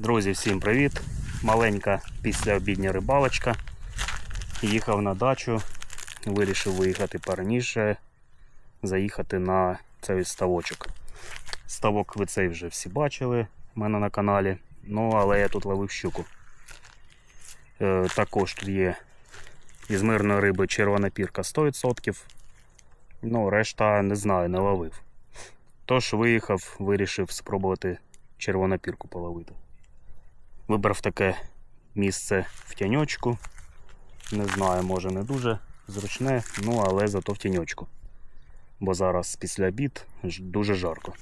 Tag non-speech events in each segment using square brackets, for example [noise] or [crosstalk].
Друзі, всім привіт! Маленька післяобідня рибалочка. Їхав на дачу, вирішив виїхати пораніше, заїхати на цей ставочок. Ставок ви цей вже всі бачили в мене на каналі. Ну, але я тут ловив щуку. Е, також тут є із мирної риби червона пірка 100%. Ну, решта не знаю, не ловив. Тож виїхав, вирішив спробувати червонопірку половити. Вибрав таке місце в тяньочку. Не знаю, може не дуже зручне, ну але зато в тяньочку. Бо зараз після обід дуже жарко.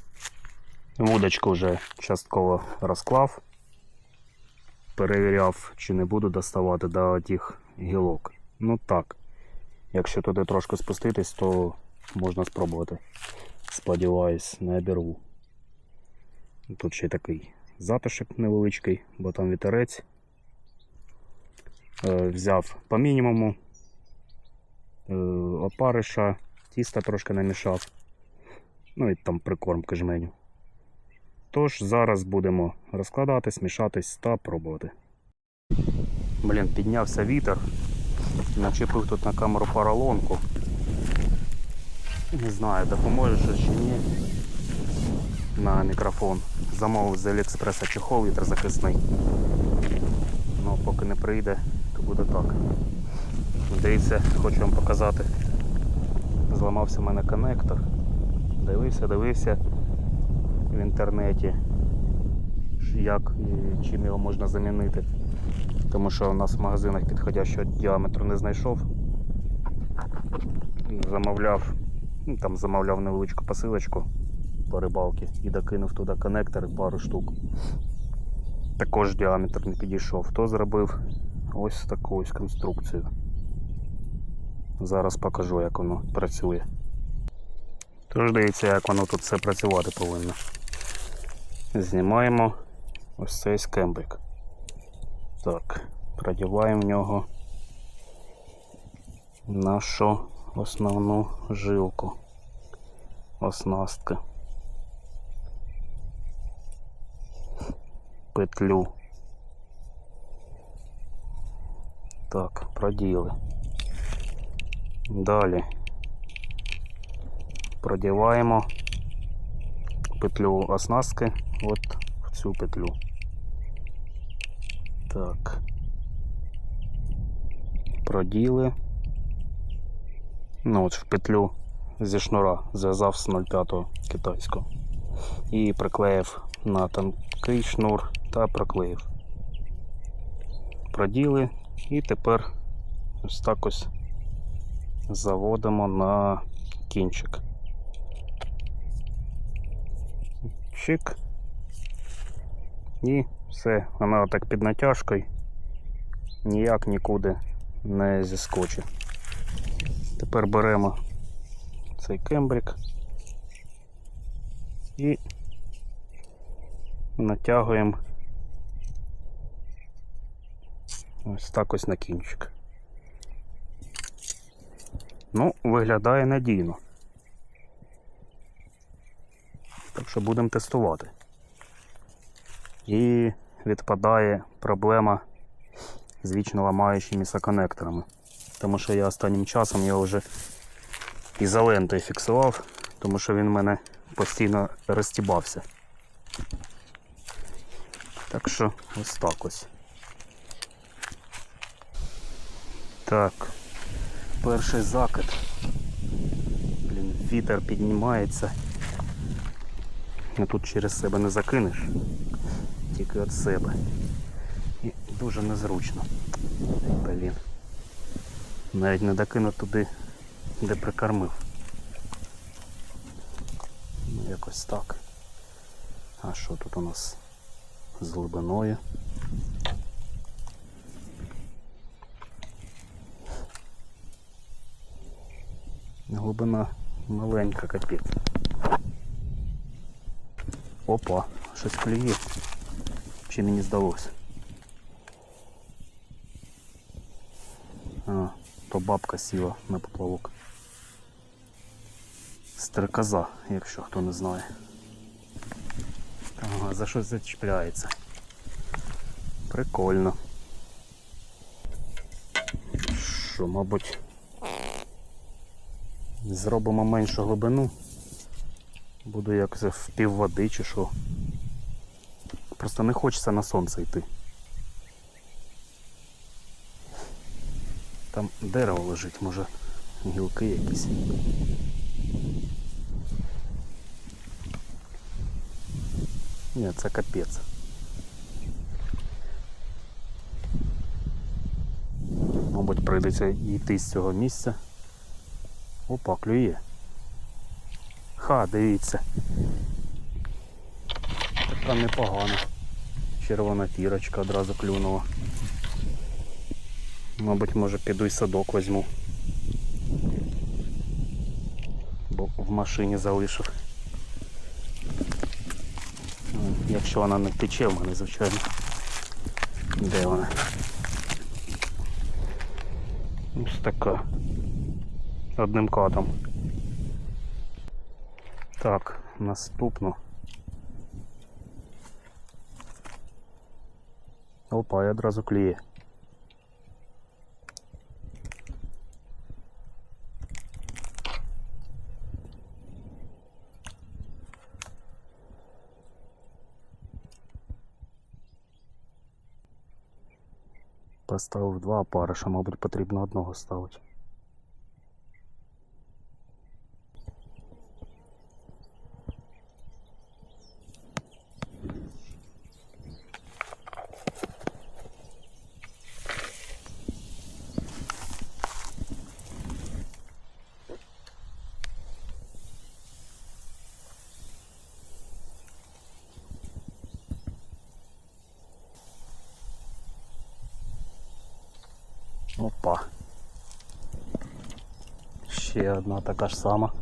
Вудочку вже частково розклав. Перевіряв, чи не буду доставати до тих гілок. Ну так. Якщо туди трошки спуститись, то можна спробувати. Сподіваюсь, не обірву. Тут ще такий затишок невеличкий, бо там вітерець. Е, взяв по мінімуму е, опариша, тіста трошки намішав. Ну і там прикормки жменю. Тож зараз будемо розкладатись, мішатись та пробувати. Блін, піднявся вітер. Начепив тут на камеру поролонку. Не знаю, допоможе чи ні на мікрофон. Замовив з Аліекспреса чехол вітрозахисний. Ну, поки не прийде, то буде так. Дивіться, хочу вам показати. Зламався в мене коннектор. Дивився, дивився в інтернеті, як і чим його можна замінити. Тому що у нас в магазинах підходящого діаметру не знайшов. Замовляв, ну, там замовляв невеличку посилочку по рибалці і докинув туди коннектор пару штук. Також діаметр не підійшов. То зробив ось таку ось конструкцію. Зараз покажу, як воно працює. Тож дивіться, як воно тут все працювати повинно. Знімаємо ось цей скембрик. Так, продіваємо в нього нашу основну жилку оснастки. Петлю. Так, проділи. Далі продіваємо петлю оснастки от в цю петлю. Так. Проділи. Ну от в петлю зі шнура зв'язав з 0,5 китайського. І приклеїв на тонкий шнур та проклеїв. Проділи і тепер ось так ось заводимо на кінчик. Чик. І все, вона так під натяжкою ніяк нікуди не зіскочить. Тепер беремо цей кембрик і натягуємо ось так ось на кінчик. Ну, виглядає надійно. Так що будемо тестувати. І відпадає проблема з вічно ламаючимися конекторами. Тому що я останнім часом його вже ізолентою фіксував, тому що він в мене постійно розтібався. Так що ось так ось. Так, перший закид. Блін, вітер піднімається. А тут через себе не закинеш, тільки від себе. І дуже незручно. Блін. Навіть не докинув туди, де прикормив. Ну, якось так. А що тут у нас з глибиною? Глибина маленька капець. Опа, щось клює. Чи мені здалося? А, то бабка сіла на поплавок. Стрекоза, якщо хто не знає. Ага, за щось зачіпляється. Прикольно. Що, мабуть, зробимо меншу глибину. Буду як в пів води чи що. Просто не хочеться на сонце йти. Там дерево лежить, може гілки якісь. Ні, це капець. Мабуть, прийдеться йти з цього місця. Опа, клює. Ха, дивіться. Така непогана. Червона тірочка одразу клюнула. Мабуть, може піду й садок візьму. Бо в машині залишив. Якщо вона не втече в мене, звичайно. Де вона? Ось така. Одним катом. Так, наступну. Опа, і одразу кліє. Поставив два опариша, мабуть, потрібно одного ставити. Опа. Ще одна така ж сама.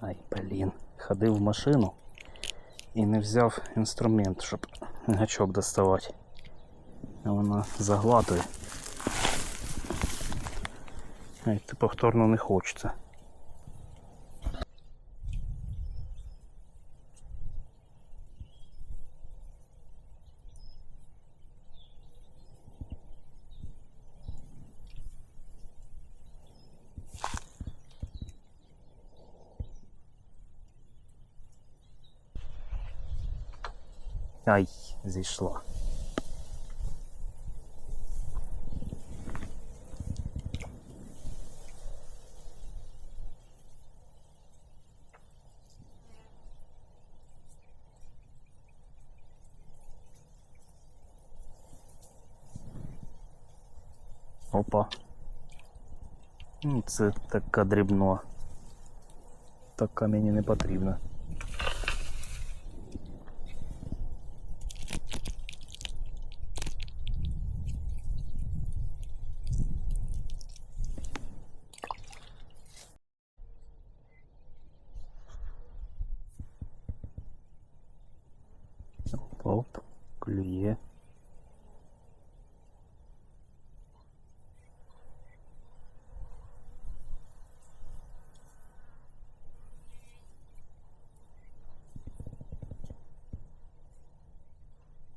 Ай, блін. Ходив в машину і не взяв інструмент, щоб гачок доставати. Вона заглатує. Ай, ти повторно не хочеться. Ай, зійшла. Опа. Це така дрібно. Така мені не потрібна. Оп, клює.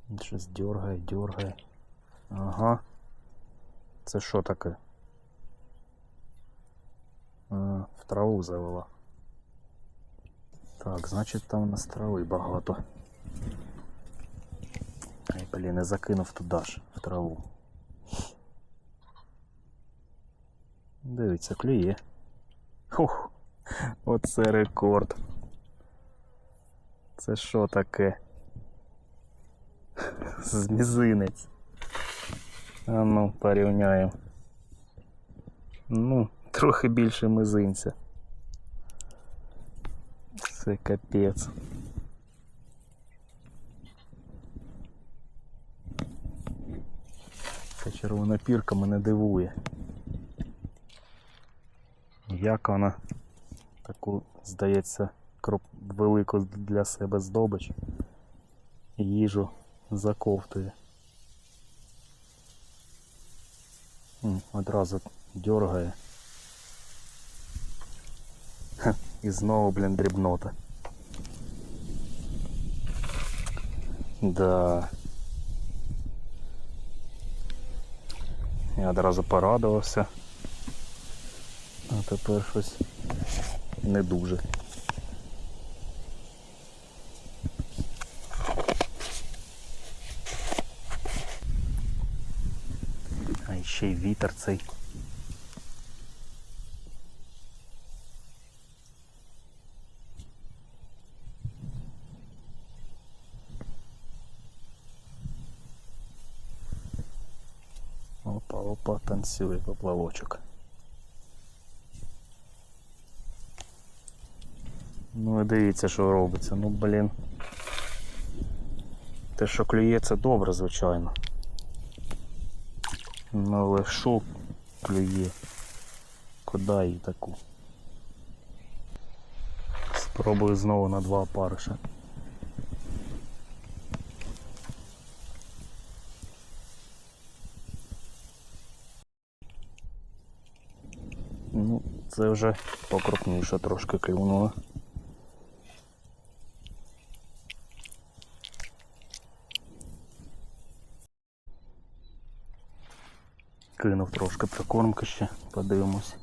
Він Щось дергає, дергає. Ага. Це що таке? А, в траву завела. Так, значить там у нас трави багато. Ай, блін, не закинув туди ж, в траву. Дивіться, клює. Хух, оце рекорд. Це що таке? З мізинець. А ну, порівняємо. Ну, трохи більше мизинця. Це капець. Ця червона пірка мене дивує. Як вона таку, здається, велику для себе здобич їжу заковтує. Одразу дергає. Ха, І знову, блін, дрібнота. Да. Я одразу порадувався. А тепер щось не дуже. А ще й вітер цей. Опа, опа, танцює поплавочок. Ну і дивіться, що робиться. Ну блін. Те, що клює, це добре, звичайно. Але що клює? Куди її таку? Спробую знову на два опариша. Ну, це вже покрупніше трошки клюнуло. Кинув трошки прикормки ще, подивимось.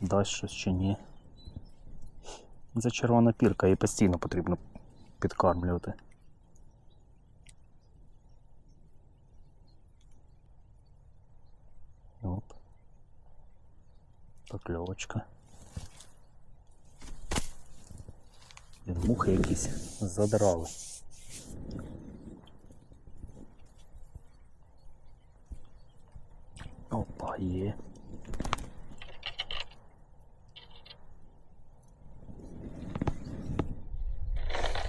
Дасть щось чи ні. Це червона пірка, її постійно потрібно підкармлювати. Оп. Покльовочка. Мухи якісь задрали. Опа, є.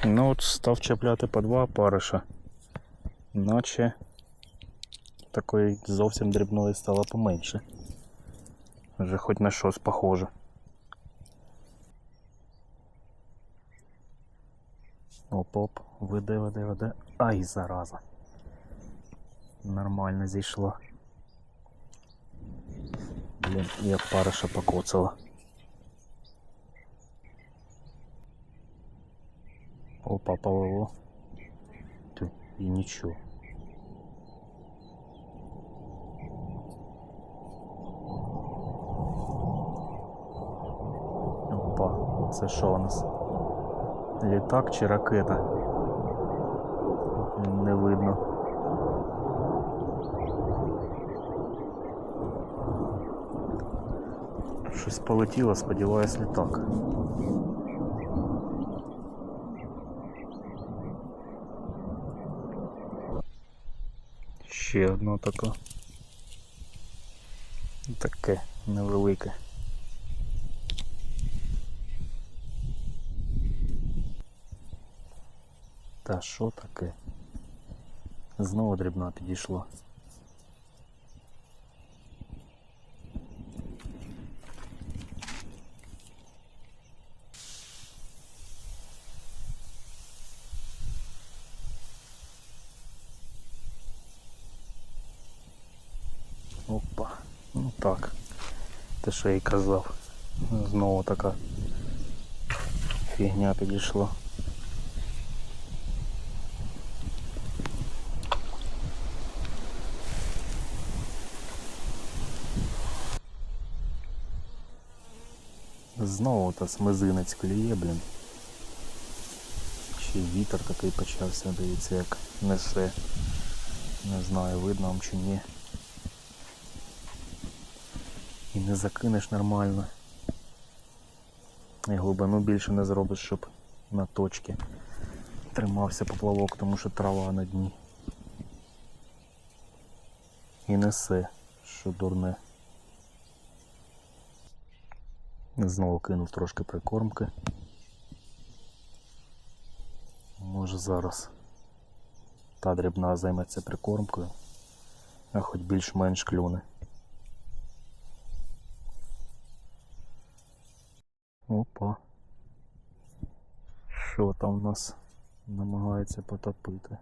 Ну от став чіпляти по два париша. Наче такої зовсім дрібної стало поменше. Вже хоч на щось похоже. Оп-оп, веде, веде, веде. Ай, зараза. Нормально зійшло. Блін, як париша покоцала. Опа, повело. Тю, і нічого. Опа, це що у нас? Літак чи ракета? Не видно. Щось полетіло, сподіваюсь, літак. Ще одно таке. Таке невелике. Та що таке? Знову дрібна підійшла. Опа, ну так. Те, що я й казав. Знову така фігня підійшла. Знову та смезинець клює, блін. Ще вітер такий почався, дивіться як несе. Не знаю, видно вам чи ні. І не закинеш нормально. І глибину більше не зробиш, щоб на точці тримався поплавок, тому що трава на дні. І несе, що дурне. Знову кинув трошки прикормки. Може зараз та дрібна займеться прикормкою, а хоч більш-менш клюне. Опа. Що там у нас намагається потопити?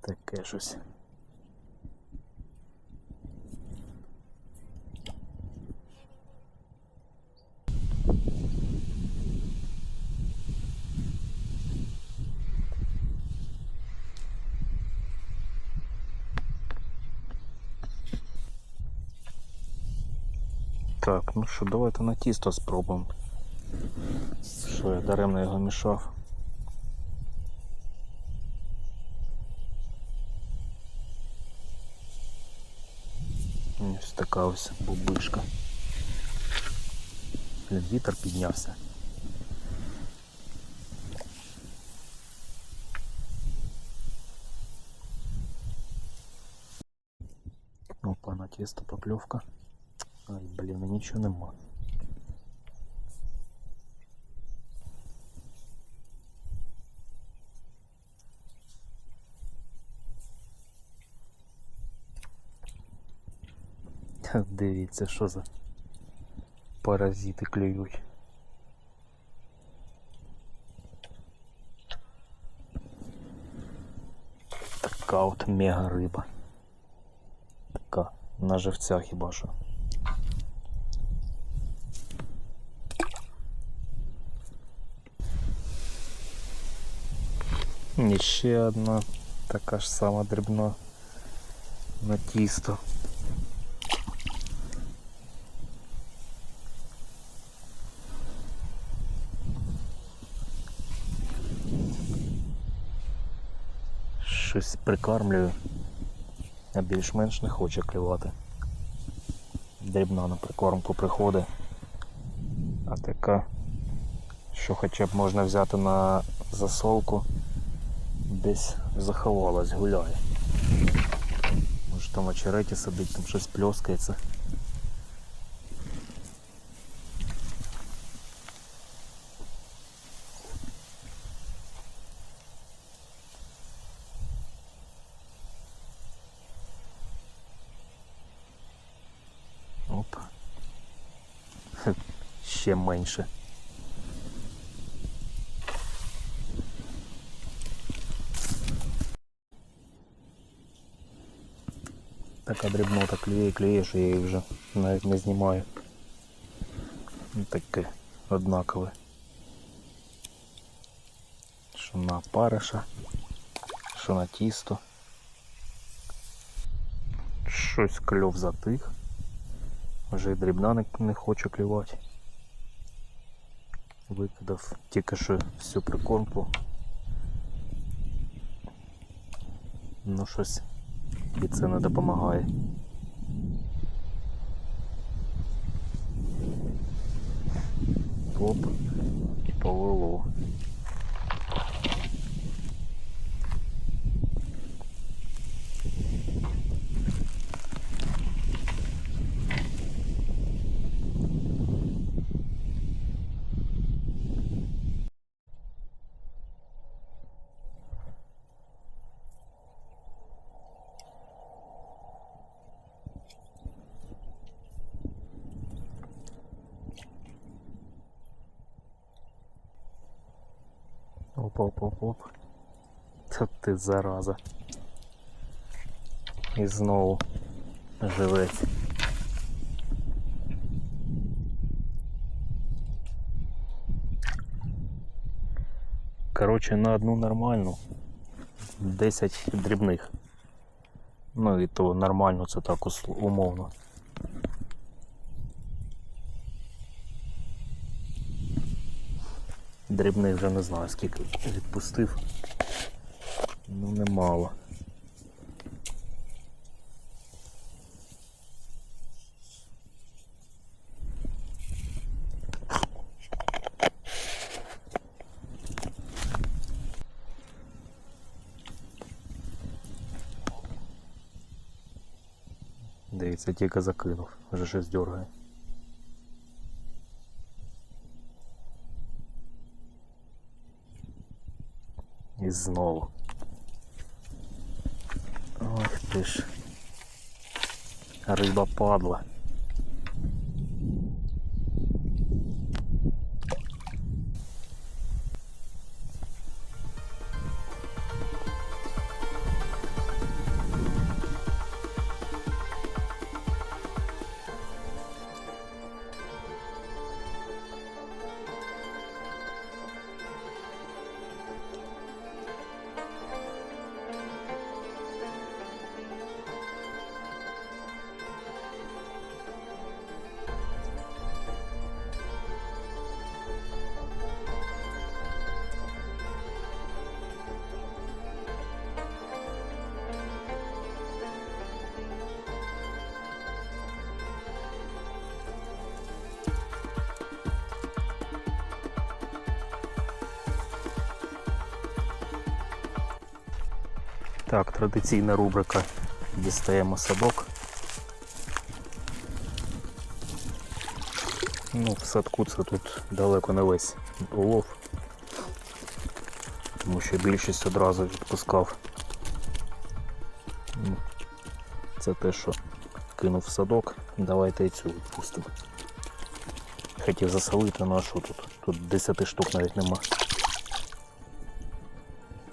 Таке щось. Так, ну що, давайте на тісто спробуємо. Що я даремно його мішав. Ось така ось бубишка. Блін, вітер піднявся. Опа, на тісто покльовка. Ай, блін, нічого нема. Та Дивіться, що за паразити клюють. Така от мега риба. Така, на живця хіба що. І ще одна така ж сама дрібна на тісто. Щось прикармлюю, а більш-менш не хоче клювати. Дрібна на прикормку приходить. А така, що хоча б можна взяти на засолку, десь заховалась, гуляє. Може там очереті сидить, там щось пльоскається. Оп. [laughs] Ще менше. Така дрібнота клює, клює, що я її вже навіть не знімаю. Ну, Таке однакове. Що на париша, що на тісто. Щось кльов затих. Вже і дрібна не, не хоче клювати. Викидав тільки що всю прикормку. Ну щось І це не допомагає. Оп, повело. Оп, оп, оп, оп. Та ти зараза. І знову живець. Коротше, на одну нормальну 10 дрібних. Ну і то нормально це так умовно. Дрібний вже не знаю скільки відпустив. Ну немало. Дивіться, тільки закинув, вже щось дергає. І знову. Ох ти ж. Риба падла. Так, традиційна рубрика. Дістаємо садок. Ну, в садку це тут далеко не весь улов. Тому що більшість одразу відпускав. Ну, Це те, що кинув в садок. Давайте і цю відпустимо. Хотів засолити, що тут? Тут 10 штук навіть нема.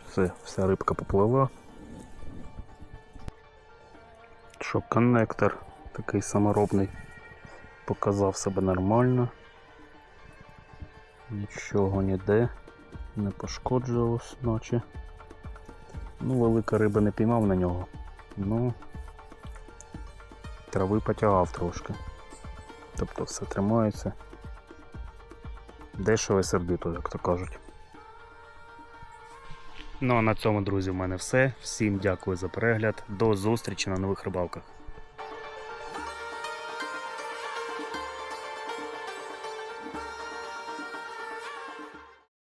Все, вся рибка попливла. Що коннектор такий саморобний показав себе нормально. Нічого ніде не пошкоджувалось, наче. Ну, велика риба не піймав на нього. Ну трави потягав трошки. Тобто все тримається. Дешево сердито, як то кажуть. Ну а на цьому, друзі, в мене все. Всім дякую за перегляд. До зустрічі на нових рибалках.